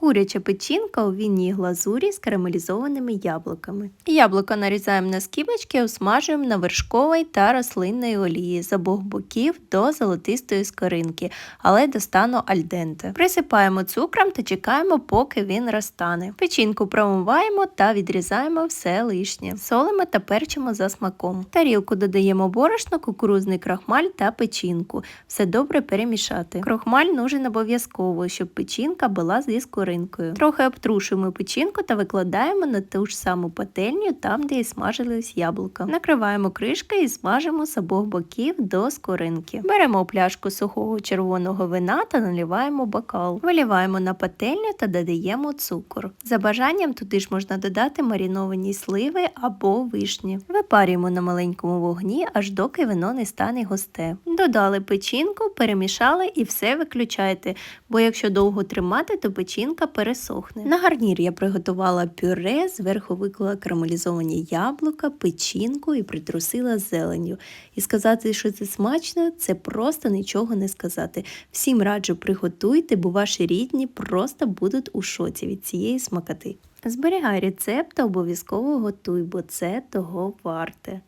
Куряча печінка у вінній глазурі з карамелізованими яблуками. Яблука нарізаємо на скибочки, осмажуємо на вершковій та рослинної олії з обох боків до золотистої скоринки, але до стану альденте. Присипаємо цукром та чекаємо, поки він розтане. Печінку промиваємо та відрізаємо все лишнє. Солимо та перчимо за смаком. В тарілку додаємо борошно, кукурузний крахмаль та печінку. Все добре перемішати. Крохмаль нужен обов'язково, щоб печінка була зі скоринкою. Трохи обтрушуємо печінку та викладаємо на ту ж саму пательню, там, де і смажились яблука. Накриваємо кришкою і смажимо з обох боків до скоринки. Беремо пляшку сухого червоного вина та наливаємо бокал. Виліваємо на пательню та додаємо цукор. За бажанням туди ж можна додати маріновані сливи або вишні. Випарюємо на маленькому вогні, аж доки вино не стане густе. Додали печінку, перемішали і все виключайте, бо якщо довго тримати, то печінка пересохне. На гарнір я приготувала пюре, зверху виклала карамелізовані яблука, печінку і притрусила зеленню. І сказати, що це смачно, це просто нічого не сказати. Всім раджу приготуйте, бо ваші рідні просто будуть у шоці від цієї смакоти. Зберігай рецепт та обов'язково готуй, бо це того варте.